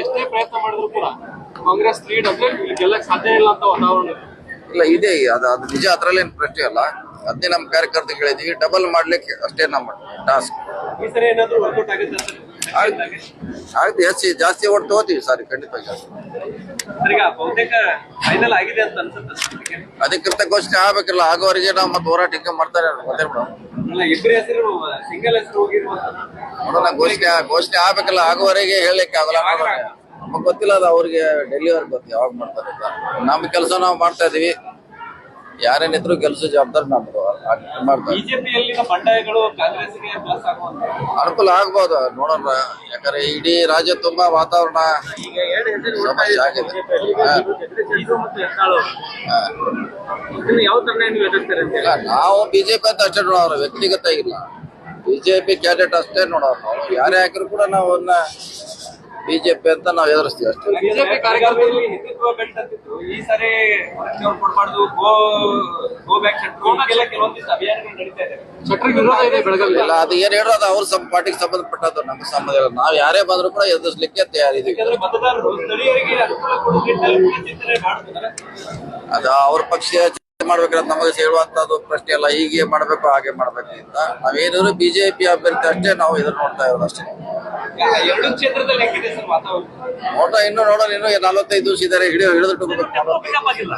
ಎಷ್ಟೇ ಪ್ರಯತ್ನ ಮಾಡಿದ್ರು ಕೂಡ ಕಾಂಗ್ರೆಸ್ ಲೀಡ್ ಅಂದ್ರೆ ಇಲ್ಲಿ ಗೆಲ್ಲಕ್ ಸಾಧ್ಯ ಇಲ್ಲ ಅಂತ ವಾತಾವರಣ ಇದೆ. ಇಲ್ಲ ಇದೆ. ಅದು ಅದು ನಿಜ ಅದ್ರಲ್ಲೇನು ಪ್ರಶ್ನೆ ಅಲ್ಲ. ಅದನ್ನೇ ನಮ್ಮ ಕಾರ್ಯಕರ್ತರಿಗೆ ಹೇಳಿದೀವಿ ಡಬಲ್ ಮಾಡ್ಲಿಕ್ಕೆ ಅಷ್ಟೇ ನಮ್ಮ ಟಾಸ್ಕ್ ಈ ಸರಿ ಏನಾದ್ರು ವರ್ಕೌಟ್ ಆಗುತ್ತೆ ಸರ್ ಆಯ್ತು ಹೆಚ್ಚಿ ಜಾಸ್ತಿ ಓಟ್ ತಗೋತೀವಿ ಸರ್ ಖಂಡಿತ ಬಹುತೇಕ ಫೈನಲ್ ಆಗಿದೆ ಅಂತ ಅನ್ಸುತ್ತೆ ಸರ್. ಅಧಿಕೃತ ಘೋಷಣೆ ಆಗ್ಬೇಕಿಲ್ಲ ಆಗೋವರೆಗೆ ನಾವು ಮತ್ತೆ ಹೋರಾಟ ಹಿಂಗೆ ಮಾಡ್ತಾರೆ ಸಿಂಗಲ್ ಹೆಸರು ಹೋಗಿರುವಂತ ನೋಡೋಣ ಘೋಷಣೆ ಘೋಷಣೆ ಆಗ್ಬೇಕಲ್ಲ ಆಗೋವರೆಗೆ ಹೇಳಲಿಕ್ಕೆ ಆಗಲ್ಲ. ನಮಗ್ ಗೊತ್ತಿಲ್ಲ ಅದು ಅವ್ರಿಗೆ ಡೆಲಿವರಿ ಗೊತ್ತು ಯಾವಾಗ ಮಾಡ್ತಾರೆ ನಮ್ಮ ಕೆಲಸ ನಾವು ಮಾಡ್ತಾ ಇದೀವಿ. ಯಾರೇನಿದ್ರು ಕೆಲಸ ಜವಾಬ್ದಾರಿ ನಮ್ದು. ಮಾಡ್ತಾರೆ. ಬಿಜೆಪಿಯಲ್ಲಿನ ಬಂಡಾಯಗಳು ಕಾಂಗ್ರೆಸ್ಗೆ ಪ್ಲಸ್ ಆಗುವಂತ. ಅನುಕೂಲ ಆಗ್ಬೋದು ನೋಡೋಣ. ಯಾಕಂದ್ರೆ ಇಡೀ ರಾಜ್ಯ ತುಂಬಾ ವಾತಾವರಣ ಸಮಸ್ಯೆ ಆಗಿದೆ. ನೀವು ಇಲ್ಲ ಬಿಜೆಪಿ ಅಂತ ಅಷ್ಟೇ ನೋಡೋರು ವ್ಯಕ್ತಿಗತ ಇಲ್ಲ. ಬಿಜೆಪಿ ಕ್ಯಾಂಡಿಡೇಟ್ ಅಷ್ಟೇ ನೋಡೋರು ನಾವು ಯಾರೇ ಹಾಕಿದ್ರು ಕೂಡ ನಾವು ಅದನ್ನ ಬಿಜೆಪಿ ಅಂತ ನಾವು ಎದುರಿಸ್ತೀವಿ ಅಷ್ಟೇ. ಬಿಜೆಪಿ ಕಾರ್ಯಕರ್ತರಲ್ಲಿ ಹಿಂದುತ್ವ ಬೆಲ್ಟ್ ಅಂತಿತ್ತು ಈ ಸಾರಿ ಅವ್ರು ಕೊಡಬಾರ್ದು ಗೋ ಗೋ ಬ್ಯಾಕ್ ಶೆಟ್ರ್. ಕೆಲವೊಂದಿಷ್ಟು ಅಭಿಯಾನಗಳು ನಡೀತಾ ಇದೆ. ಶೆಟ್ರ್ ವಿರೋಧ ಇದೆ ಬೆಳಗಾವಿ ಇಲ್ಲ ಅದು ಏನ್ ಹೇಳೋದು ಅವ್ರ ಸಂ ಪಾರ್ಟಿಗೆ ಸಂಬಂಧಪಟ್ಟದ್ದು ನಮ್ಗೆ ಸಂಬಂಧ ಇಲ್ಲ. ನಾವು ಯಾರೇ ಬಂದ್ರು ಕೂಡ ಎದುರಿಸ್ಲಿಕ್ಕೆ ತಯಾರಿದೀವಿ ಮತದಾರರು ಸ್ಥಳೀಯರಿಗೆ ಅನುಕೂಲ ಕೊಡೋ ನಿಟ್ಟಿನಲ್ಲಿ ಕೂಡ ಚಿಂತನೆ ಮಾಡ್ತಿದ್ದಾರೆ. ಅದು ಅವ್ರ ಪಕ್ಷ ಮಾಡ್ಬೇಕಂತ ನಮಗೆ ಹೇಳುವಂತದ್ದು ಪ್ರಶ್ನೆ ಅಲ್ಲ ಹೀಗೆ ಮಾಡ್ಬೇಕು ಹಾಗೆ ಮಾಡ್ಬೇಕು ಅಂತ. ನಾವೇನಿದ್ರು ಬಿಜೆಪಿ ಅಭ್ಯರ್ಥಿ ಅಷ್ಟೇ ನಾವು ಇದನ್ನ ನೋಡ್ತಾ ಇರೋದು ಅಷ್ಟೇ. ಎರಡು ಕ್ಷೇತ್ರದಲ್ಲಿ ಹೆಂಗಿದೆ ಸರ್ ವಾತಾವರಣ? ನೋಟ ಇನ್ನು ನೋಡೋಣ ಇನ್ನು ನಲವತ್ತೈದು ದಿವಸ ಇದ್ದಾರೆ ಹಿಡಿಯೋ ಹಿಡಿದು ಆಗಿಲ್ಲ